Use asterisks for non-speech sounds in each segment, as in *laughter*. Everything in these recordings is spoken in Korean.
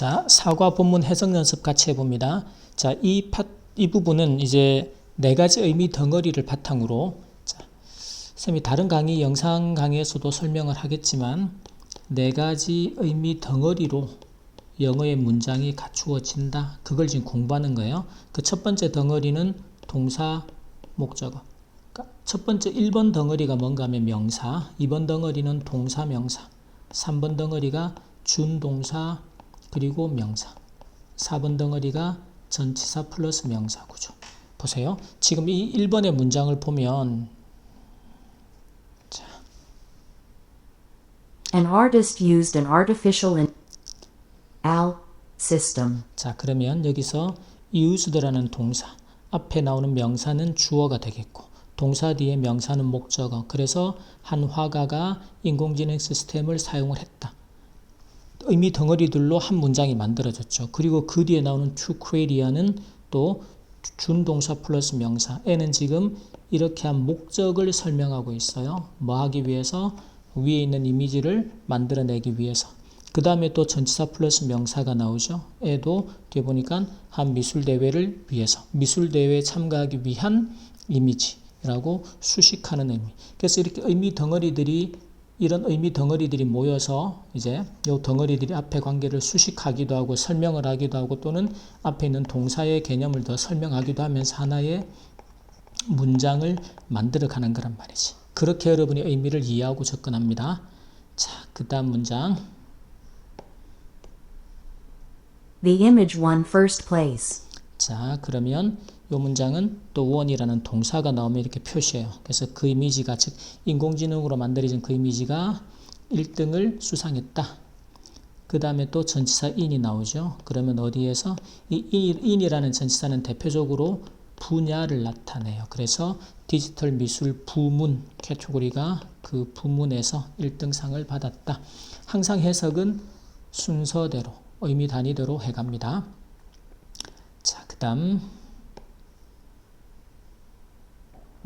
자, 사과 본문 해석 연습 같이 해봅니다. 자, 이 파, 이 부분은 이제 네 가지 의미 덩어리를 바탕으로 자, 쌤이 다른 강의 영상 강의에서도 설명을 하겠지만 네 가지 의미 덩어리로 영어의 문장이 갖추어진다. 그걸 지금 공부하는 거예요. 그 첫 번째 덩어리는 동사, 목적어. 그러니까 첫 번째 1번 덩어리가 뭔가 하면 명사, 2번 덩어리는 동사, 명사, 3번 덩어리가 준동사, 그리고 명사. 4번 덩어리가 전치사 플러스 명사 구조. 보세요. 지금 이 1번의 문장을 보면 자, An artist used an artificial al system. 자 그러면 여기서 used라는 동사 앞에 나오는 명사는 주어가 되겠고 동사 뒤에 명사는 목적어 그래서 한 화가가 인공지능 시스템을 사용을 했다. 의미 덩어리들로 한 문장이 만들어졌죠. 그리고 그 뒤에 나오는 to create는 또 준동사 플러스 명사. 에는 지금 이렇게 한 목적을 설명하고 있어요. 뭐 하기 위해서? 위에 있는 이미지를 만들어내기 위해서. 그 다음에 또 전치사 플러스 명사가 나오죠. 에도 뒤에 보니까 한 미술대회를 위해서. 미술대회에 참가하기 위한 이미지라고 수식하는 의미. 그래서 이렇게 의미 덩어리들이 이런 의미 덩어리들이 모여서 이제 요 덩어리들이 앞에 관계를 수식하기도 하고 설명을 하기도 하고 또는 앞에 있는 동사의 개념을 더 설명하기도 하면서 하나의 문장을 만들어 가는 거란 말이지. 그렇게 여러분이 의미를 이해하고 접근합니다. 자, 그 다음 문장. The image won first place. 자, 그러면 이 문장은 또 원이라는 동사가 나오면 이렇게 표시해요. 그래서 그 이미지가 즉 인공지능으로 만들어진 그 이미지가 1등을 수상했다. 그 다음에 또 전치사 in이 나오죠. 그러면 어디에서 이 in이라는 전치사는 대표적으로 분야를 나타내요. 그래서 디지털 미술 부문 캐테고리가 그 부문에서 1등상을 받았다. 항상 해석은 순서대로 의미 단위대로 해갑니다. 자, 그 다음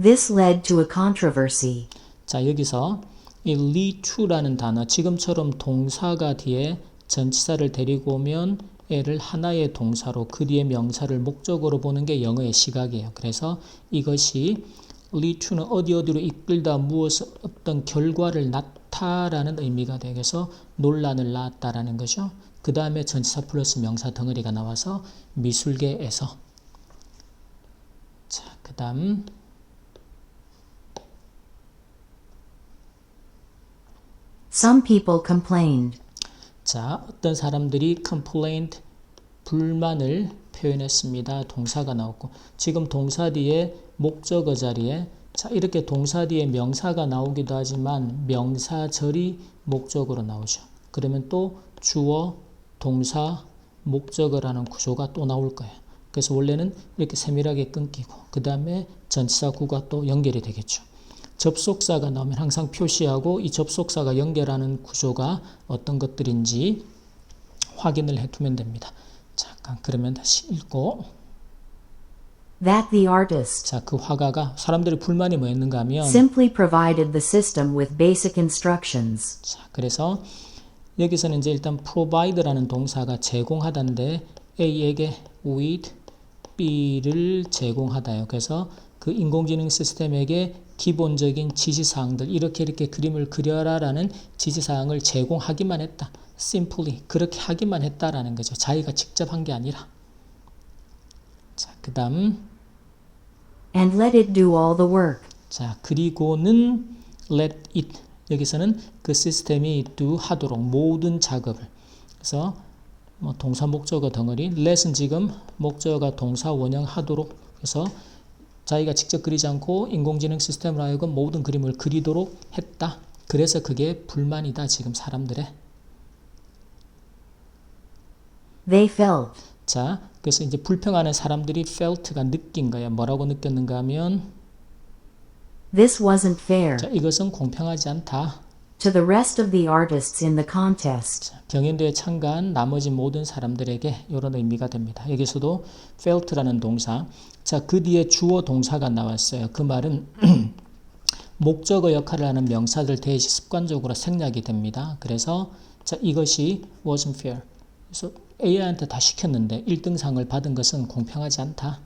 This led to a controversy. 자 여기서 이 lead to라는 단어 지금처럼 동사가 뒤에 전치사를 데리고 오면 애를 하나의 동사로 그 뒤에 명사를 목적으로 보는 게 영어의 시각이에요. 그래서 이것이 lead to는 어디 어디로 이끌다 무엇 어떤 결과를 낳다라는 의미가 되겠서 논란을 낳았다라는 거죠. 그 다음에 전치사 플러스 명사 덩어리가 나와서 미술계에서 자 그 다음 Some people complained. 자, 어떤 사람들이 complained 불만을 표현했습니다. 동사가 나왔고 지금 동사 뒤에 목적어 자리에 자, 이렇게 동사 뒤에 명사가 나오기도 하지만 명사절이 목적으로 나오죠. 그러면 또 주어, 동사, 목적어라는 구조가 또 나올 거예요. 그래서 원래는 이렇게 세밀하게 끊기고 그 다음에 전치사 구가 또 연결이 되겠죠. 접속사가 나오면 항상 표시하고 이 접속사가 연결하는 구조가 어떤 것들인지 확인을 해두면 됩니다. 잠깐 그러면 다시 읽고 That the artist 자 그 화가가 사람들이 불만이 뭐였는가 하면 simply provided the system with basic instructions. 자 그래서 여기서는 이제 일단 provide라는 동사가 제공하다인데 A에게 with B를 제공하다요. 그래서 그 인공지능 시스템에게 기본적인 지시사항들 이렇게 이렇게 그림을 그려라라는 지시사항을 제공하기만 했다. simply 그렇게 하기만 했다라는 거죠. 자기가 직접 한 게 아니라. 자, 그다음 And let it do all the work. 자, 그리고는 let it 여기서는 그 시스템이 do 하도록 모든 작업을 그래서 뭐 동사 목적어 덩어리 let은 지금 목적어가 동사 원형 하도록 그래서 자기가 직접 그리지 않고 인공지능 시스템으로 하여금 모든 그림을 그리도록 했다. 그래서 그게 불만이다. 지금 사람들의. They felt 자, 그래서 이제 불평하는 사람들이 felt가 느낀 거야. 뭐라고 느꼈는가 하면 this wasn't fair 자, 이것은 공평하지 않다. To the rest of the artists in the contest. 경연대에 참가한 나머지 모든 사람들에게 이런 의미가 됩니다. 여기서도 felt라는 동사. 자, 그 뒤에 주어 동사가 나왔어요. 그 말은 *clears throat* 목적어 역할을 하는 명사들 대시 습관적으로 생략이 됩니다. 그래서 자, 이것이 wasn't fair. 그래서 AI한테 다 시켰는데 1등상을 받은 것은 공평하지 않다.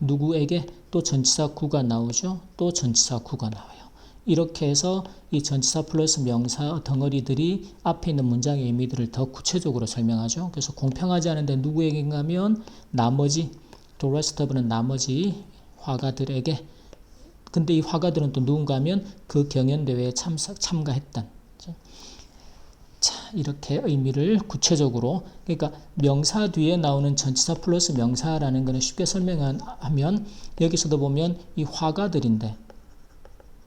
누구에게 또 전치사 구가 나오죠. 또 전치사 구가 나와요. 이렇게 해서 이 전치사 플러스 명사 덩어리들이 앞에 있는 문장의 의미들을 더 구체적으로 설명하죠. 그래서 공평하지 않은데 누구에게인가 하면 나머지 the rest of는 나머지 화가들에게. 근데 이 화가들은 또 누군가 하면 그 경연대회에 참석, 참가했던. 자 이렇게 의미를 구체적으로. 그러니까 명사 뒤에 나오는 전치사 플러스 명사라는 것은 쉽게 설명하면 여기서도 보면 이 화가들인데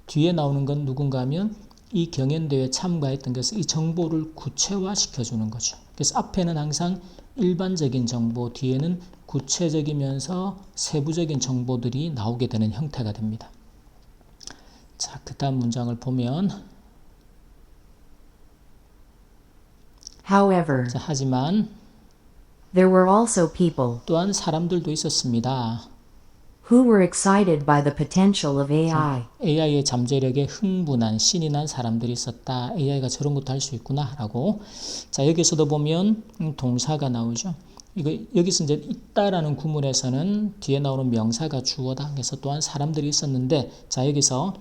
뒤에 나오는 건 누군가 하면 이 경연대회에 참가했던 것을 이 정보를 구체화시켜 주는 거죠. 그래서 앞에는 항상 일반적인 정보, 뒤에는 구체적이면서 세부적인 정보들이 나오게 되는 형태가 됩니다. 자, 그 다음 문장을 보면 However, 자, 하지만 there were also people 또한 사람들도 있었습니다. Who were excited by the potential of AI. AI의 잠재력에 흥분한 신이 난 사람들이 있었다. AI가 저런 것도 할 수 있구나라고. 자 여기서도 보면 음, 동사가 나오죠. 이거 여기서 이제 있다라는 구문에서는 뒤에 나오는 명사가 주어다. 그래서 또한 사람들이 있었는데 자 여기서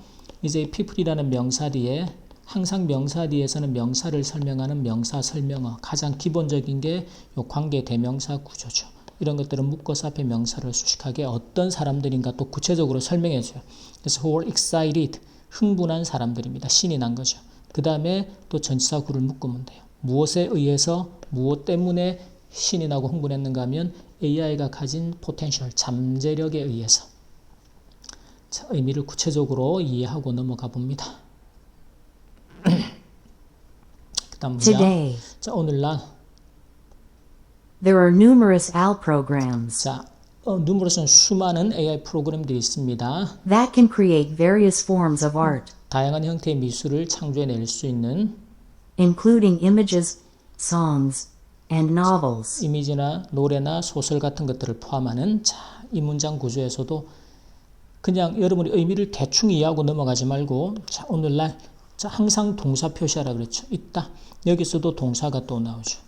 이제 people이라는 명사 뒤에 항상 명사 뒤에서는 명사를 설명하는 명사 설명어 가장 기본적인 게 요 관계 대명사 구조죠. 이런 것들은 묶어서 앞에 명사를 수식하게 어떤 사람들인가 또 구체적으로 설명해 줘요. 그래서 who were excited 흥분한 사람들입니다. 신이 난 거죠. 그 다음에 또 전치사 구를 묶으면 돼요. 무엇에 의해서 무엇 때문에 신이 나고 흥분했는가 하면 AI가 가진 포텐셜 잠재력에 의해서 자, 의미를 구체적으로 이해하고 넘어가 봅니다. *clears throat* 그 다음 문장. Today, 자, 오늘날 there are numerous AL programs 자, 어, 누므로서는 수많은 AI 프로그램들이 있습니다. that can create various forms of art, 다양한 형태의 미술을 창조해낼 수 있는 including images, songs, and novels. 이미지나 노래나 소설 같은 것들을 포함하는 자, 이 문장 구조에서도 그냥 여러분이 의미를 대충 이해하고 넘어가지 말고 자, 오늘날 자, 항상 동사 표시하라 그랬죠. 있다. 여기서도 동사가 또 나오죠.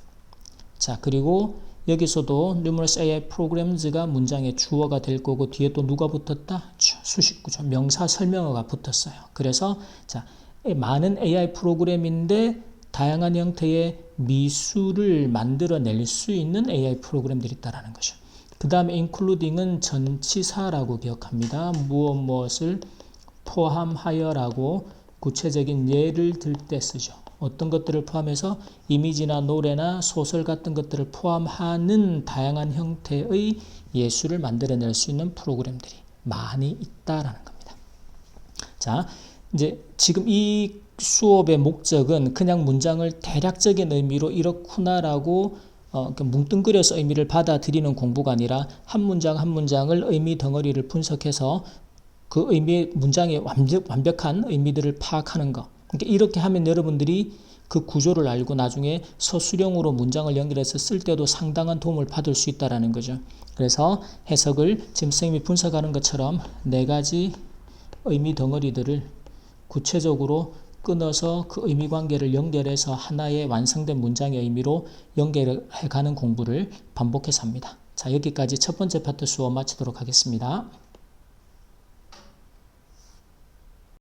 자, 그리고 여기서도 numerous AI programs,가 문장의 주어가 될 거고 뒤에 또 누가 붙었다? 주- 수식구죠. 명사 설명어가 붙었어요. 그래서 자, 많은 AI 프로그램인데 다양한 형태의 미술을 만들어낼 수 있는 AI 프로그램들이 있다라는 거죠. 그 다음에 including은 전치사라고 기억합니다. 무엇 무엇을 포함하여라고 구체적인 예를 들 때 쓰죠. 어떤 것들을 포함해서 이미지나 노래나 소설 같은 것들을 포함하는 다양한 형태의 예술을 만들어낼 수 있는 프로그램들이 많이 있다라는 겁니다. 자, 이제 지금 이 수업의 목적은 그냥 문장을 대략적인 의미로 이렇구나라고 어, 그 뭉뚱그려서 의미를 받아들이는 공부가 아니라 한 문장 한 문장을 의미 덩어리를 분석해서 그 의미 문장의 완벽, 완벽한 의미들을 파악하는 것. 그러니까 이렇게 하면 여러분들이 그 구조를 알고 나중에 서술형으로 문장을 연결해서 쓸 때도 상당한 도움을 받을 수 있다라는 거죠. 그래서 해석을 지금 선생님이 분석하는 것처럼 네 가지 의미 덩어리들을 구체적으로 끊어서 그 의미 관계를 연결해서 하나의 완성된 문장의 의미로 연결해 가는 공부를 반복해서 합니다. 자, 여기까지 첫 번째 파트 수업 마치도록 하겠습니다.